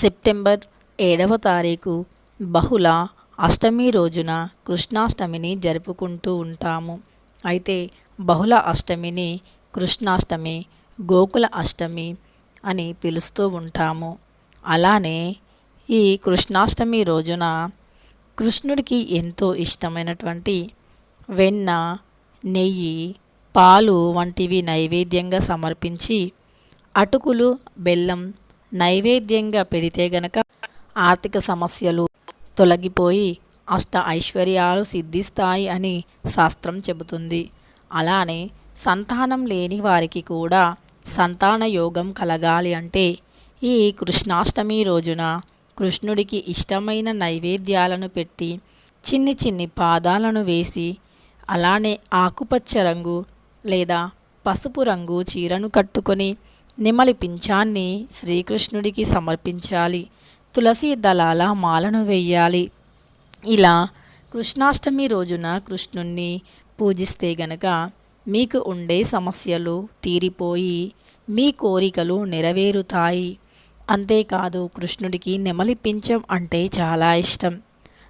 September ఏడవ తారీఖు బహుళ అష్టమి రోజున కృష్ణాష్టమిని జరుపుకుంటూ ఉంటాము. అయితే బహుళ అష్టమిని కృష్ణాష్టమి గోకుల అష్టమి అని పిలుస్తూ ఉంటాము. అలానే ఈ కృష్ణాష్టమి రోజున కృష్ణుడికి ఎంతో ఇష్టమైనటువంటి వెన్న నెయ్యి పాలు వంటివి నైవేద్యంగా సమర్పించి అటుకులు బెల్లం నైవేద్యంగా పెడితే గనక ఆర్థిక సమస్యలు తొలగిపోయి అష్ట ఐశ్వర్యాలు సిద్ధిస్తాయి అని శాస్త్రం చెబుతుంది. అలానే సంతానం లేని వారికి కూడా సంతాన యోగం కలగాలి అంటే ఈ కృష్ణాష్టమి రోజున కృష్ణుడికి ఇష్టమైన నైవేద్యాలను పెట్టి చిన్ని చిన్ని పాదాలను వేసి అలానే ఆకుపచ్చ రంగు లేదా పసుపు రంగు చీరను కట్టుకొని నెమలి పింఛాన్ని శ్రీకృష్ణుడికి సమర్పించాలి. తులసి దళాల మాలను వేయాలి ఇలా కృష్ణాష్టమి రోజున కృష్ణుణ్ణి పూజిస్తే గనక మీకు ఉండే సమస్యలు తీరిపోయి మీ కోరికలు నెరవేరుతాయి. అంతేకాదు కృష్ణుడికి నెమలి పించం అంటే చాలా ఇష్టం.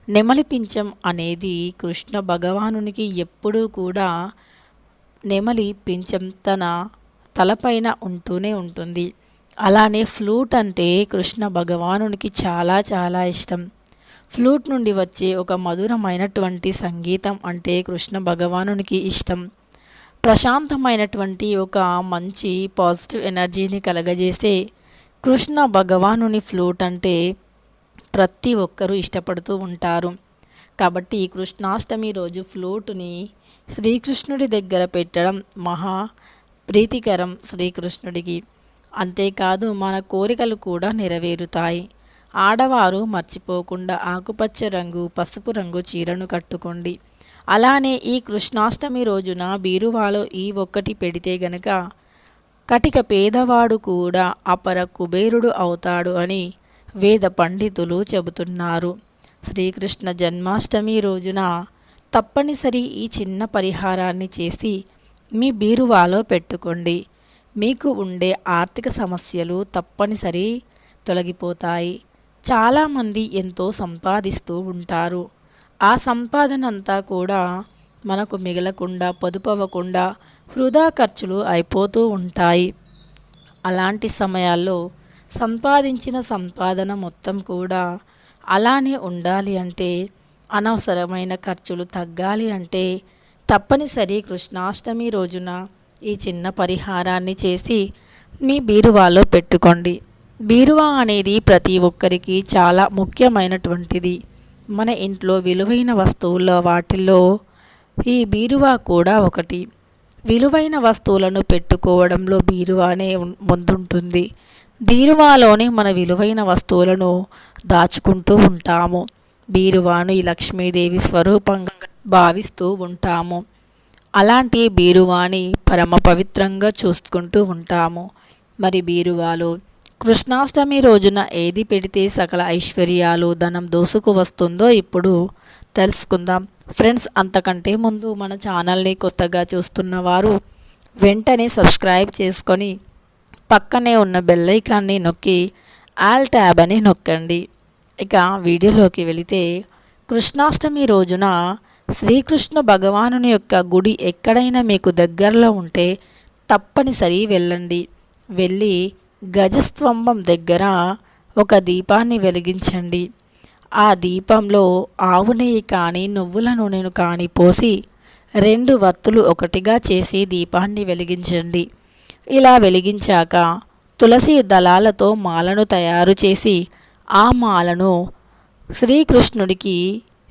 నెమలి పించం అనేది కృష్ణ భగవానునికి ఎప్పుడూ కూడా నెమలి పించం తన తలపైన ఉంటూనే ఉంటుంది. అలానే ఫ్లూట్ అంటే కృష్ణ భగవానునికి చాలా చాలా ఇష్టం. ఫ్లూట్ నుండి వచ్చే ఒక మధురమైనటువంటి సంగీతం అంటే కృష్ణ భగవానునికి ఇష్టం. ప్రశాంతమైనటువంటి ఒక మంచి పాజిటివ్ ఎనర్జీని కలగజేసే కృష్ణ భగవానుని ఫ్లూట్ అంటే ప్రతి ఒక్కరూ ఇష్టపడుతూ ఉంటారు. కాబట్టి కృష్ణాష్టమి రోజు ఫ్లూట్ని శ్రీకృష్ణుడి దగ్గర పెట్టడం మహా ప్రీతికరం శ్రీకృష్ణుడికి. అంతేకాదు మన కోరికలు కూడా నెరవేరుతాయి. ఆడవారు మర్చిపోకుండా ఆకుపచ్చ రంగు పసుపు రంగు చీరను కట్టుకోండి. అలానే ఈ కృష్ణాష్టమి రోజున బీరువాలో ఈ ఒక్కటి పెడితే గనక కటిక పేదవాడు కూడా అపర కుబేరుడు అవుతాడు అని వేద పండితులు చెబుతున్నారు. శ్రీకృష్ణ జన్మాష్టమి రోజున తప్పనిసరి ఈ చిన్న పరిహారాన్ని చేసి మీ బీరువాలో పెట్టుకోండి. మీకు ఉండే ఆర్థిక సమస్యలు తప్పనిసరి తొలగిపోతాయి. చాలామంది ఎంతో సంపాదిస్తూ ఉంటారు. ఆ సంపాదన అంతా కూడా మనకు మిగలకుండా పొదుపవ్వకుండా వృధా ఖర్చులు అయిపోతూ ఉంటాయి. అలాంటి సమయాల్లో సంపాదించిన సంపాదన మొత్తం కూడా అలానే ఉండాలి అంటే అనవసరమైన ఖర్చులు తగ్గాలి అంటే తప్పనిసరి కృష్ణాష్టమి రోజున ఈ చిన్న పరిహారాన్ని చేసి మీ బీరువాలో పెట్టుకోండి. బీరువా అనేది ప్రతి ఒక్కరికి చాలా ముఖ్యమైనటువంటిది. మన ఇంట్లో విలువైన వస్తువుల వాటిల్లో ఈ బీరువా కూడా ఒకటి. విలువైన వస్తువులను పెట్టుకోవడంలో బీరువానే ముందుంటుంది. బీరువాలోనే మన విలువైన వస్తువులను దాచుకుంటూ ఉంటాము. బీరువాను ఈ లక్ష్మీదేవి స్వరూపంగా భావిస్తూ ఉంటాము. అలాంటి బీరువాని పరమ పవిత్రంగా చూసుకుంటూ ఉంటాము. మరి బీరువాలో కృష్ణాష్టమి రోజున ఏది పెడితే సకల ఐశ్వర్యాలు ధనం దోసుకు వస్తుందో ఇప్పుడు తెలుసుకుందాం. ఫ్రెండ్స్ అంతకంటే ముందు మన ఛానల్ని కొత్తగా చూస్తున్న వారు వెంటనే సబ్స్క్రైబ్ చేసుకొని పక్కనే ఉన్న బెల్లైకాన్ని నొక్కి ఆల్ ట్యాబ్ అని నొక్కండి. ఇక వీడియోలోకి వెళితే కృష్ణాష్టమి రోజున శ్రీకృష్ణ భగవానుని యొక్క గుడి ఎక్కడైనా మీకు దగ్గరలో ఉంటే తప్పనిసరి వెళ్ళండి. వెళ్ళి గజస్తంభం దగ్గర ఒక దీపాన్ని వెలిగించండి. ఆ దీపంలో ఆవు నెయ్యి కానీ నువ్వుల నూనెను కానీ పోసి రెండు వత్తులు ఒకటిగా చేసి దీపాన్ని వెలిగించండి. ఇలా వెలిగించాక తులసి దళాలతో మాలను తయారు చేసి ఆ మాలను శ్రీకృష్ణుడికి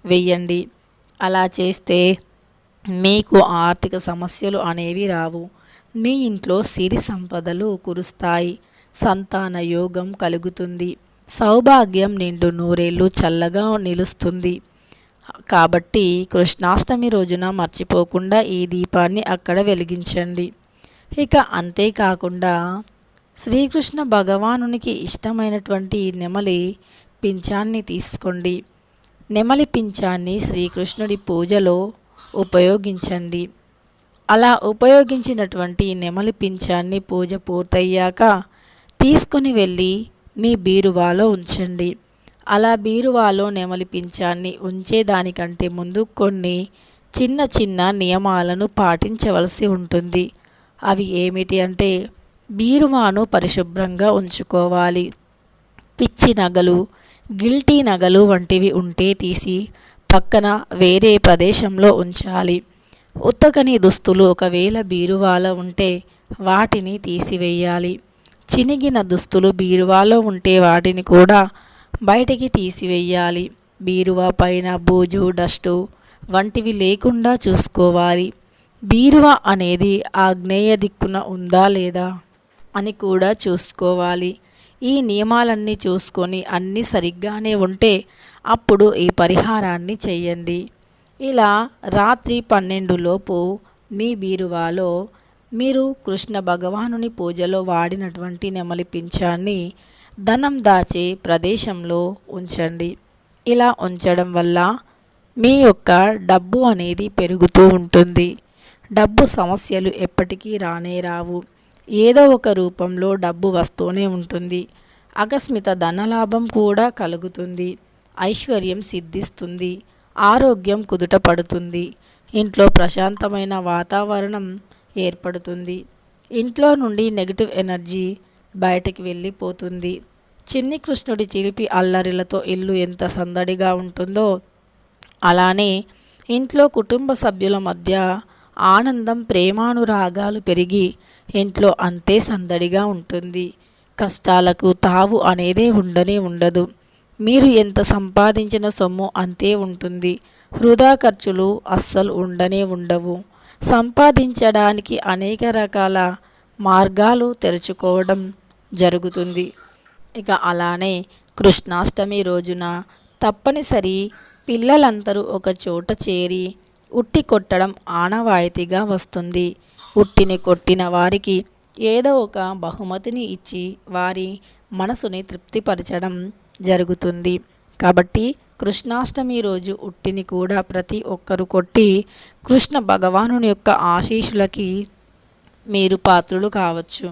వెయ్యండి అలా చేస్తే మీకు ఆర్థిక సమస్యలు అనేవి రావు. మీ ఇంట్లో సిరి సంపదలు కురుస్తాయి. సంతాన యోగం కలుగుతుంది. సౌభాగ్యం నిండు నూరేళ్ళు చల్లగా నిలుస్తుంది. కాబట్టి కృష్ణాష్టమి రోజున మర్చిపోకుండా ఈ దీపాన్ని అక్కడ వెలిగించండి. ఇక అంతేకాకుండా శ్రీకృష్ణ భగవానునికి ఇష్టమైనటువంటి నెమలి పింఛాన్ని తీసుకోండి. నెమలి పింఛాన్ని శ్రీకృష్ణుడి పూజలో ఉపయోగించండి. అలా ఉపయోగించినటువంటి నెమలి పింఛాన్ని పూజ పూర్తయ్యాక తీసుకుని వెళ్ళి మీ బీరువాలో ఉంచండి. అలా బీరువాలో నెమలి పింఛాన్ని ఉంచేదానికంటే ముందు కొన్ని చిన్న చిన్న నియమాలను పాటించవలసి ఉంటుంది. అవి ఏమిటి అంటే బీరువాను పరిశుభ్రంగా ఉంచుకోవాలి. పిచ్చి నగలు గిల్టీ నగలు వంటివి ఉంటే తీసి పక్కన వేరే ప్రదేశంలో ఉంచాలి. ఉత్తకని దుస్తులు ఒకవేళ బీరువాలో ఉంటే వాటిని తీసివేయాలి. చినిగిన దుస్తులు బీరువాలో ఉంటే వాటిని కూడా బయటికి తీసివేయాలి. బీరువా పైన బూజు డస్టు వంటివి లేకుండా చూసుకోవాలి. బీరువా అనేది ఆగ్నేయ దిక్కున ఉందా లేదా అని కూడా చూసుకోవాలి. ఈ నియమాలన్నీ చూసుకొని అన్నీ సరిగ్గానే ఉంటే అప్పుడు ఈ పరిహారాన్ని చేయండి. ఇలా రాత్రి పన్నెండులోపు మీ బీరువాలో మీరు కృష్ణ భగవానుని పూజలో వాడినటువంటి నెమలి పింఛాన్ని ధనం దాచే ప్రదేశంలో ఉంచండి. ఇలా ఉంచడం వల్ల మీ యొక్క డబ్బు అనేది పెరుగుతూ ఉంటుంది. డబ్బు సమస్యలు ఎప్పటికీ రానే రావు. ఏదో ఒక రూపంలో డబ్బు వస్తూనే ఉంటుంది. ఆకస్మిక ధనలాభం కూడా కలుగుతుంది. ఐశ్వర్యం సిద్ధిస్తుంది. ఆరోగ్యం కుదుట పడుతుంది. ఇంట్లో ప్రశాంతమైన వాతావరణం ఏర్పడుతుంది. ఇంట్లో నుండి నెగిటివ్ ఎనర్జీ బయటకి వెళ్ళిపోతుంది. చిన్ని కృష్ణుడి చిలిపి అల్లరిలతో ఇల్లు ఎంత సందడిగా ఉంటుందో అలానే ఇంట్లో కుటుంబ సభ్యుల మధ్య ఆనందం ప్రేమానురాగాలు పెరిగి ఇంట్లో అంతే సందడిగా ఉంటుంది. కష్టాలకు తావు అనేదే ఉండనే ఉండదు. మీరు ఎంత సంపాదించిన సొమ్ము అంతే ఉంటుంది. వృధా ఖర్చులు అస్సలు ఉండనే ఉండవు. సంపాదించడానికి అనేక రకాల మార్గాలు తెరుచుకోవడం జరుగుతుంది. ఇక అలానే కృష్ణాష్టమి రోజున తప్పనిసరి పిల్లలందరూ ఒక చోట చేరి ఉట్టి కొట్టడం ఆనవాయితీగా వస్తుంది. ఉట్టిని కొట్టిన వారికి ఏదో ఒక బహుమతిని ఇచ్చి వారి మనసుని తృప్తిపరచడం జరుగుతుంది. కాబట్టి కృష్ణాష్టమి రోజు ఉట్టిని కూడా ప్రతి ఒక్కరు కొట్టి కృష్ణ భగవానుని యొక్క ఆశీస్సులకి మీరు పాత్రులు కావచ్చు.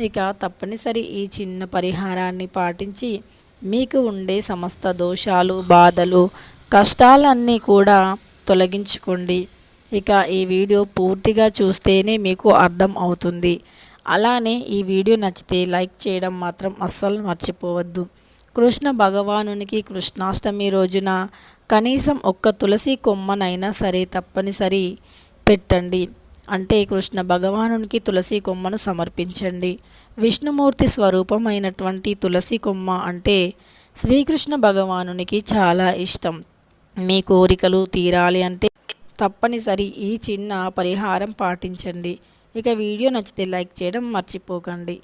ఇక తప్పనిసరి ఈ చిన్న పరిహారాన్ని పాటించి మీకు ఉండే సమస్త దోషాలు బాధలు కష్టాలన్నీ కూడా తొలగించుకోండి. ఇక ఈ వీడియో పూర్తిగా చూస్తేనే మీకు అర్థం అవుతుంది. అలానే ఈ వీడియో నచ్చితే లైక్ చేయడం మాత్రం అస్సలు మర్చిపోవద్దు. కృష్ణ భగవానునికి కృష్ణాష్టమి రోజున కనీసం ఒక్క తులసి కొమ్మనైనా సరే తప్పనిసరి పెట్టండి. అంటే కృష్ణ భగవానునికి తులసి కొమ్మను సమర్పించండి. విష్ణుమూర్తి స్వరూపమైనటువంటి తులసి కొమ్మ అంటే శ్రీకృష్ణ భగవానునికి చాలా ఇష్టం. మీ కోరికలు తీరాలి అంటే తప్పనిసరి ఈ చిన్న పరిహారం పాటించండి. ఇక వీడియో నచ్చితే లైక్ చేయడం మర్చిపోకండి.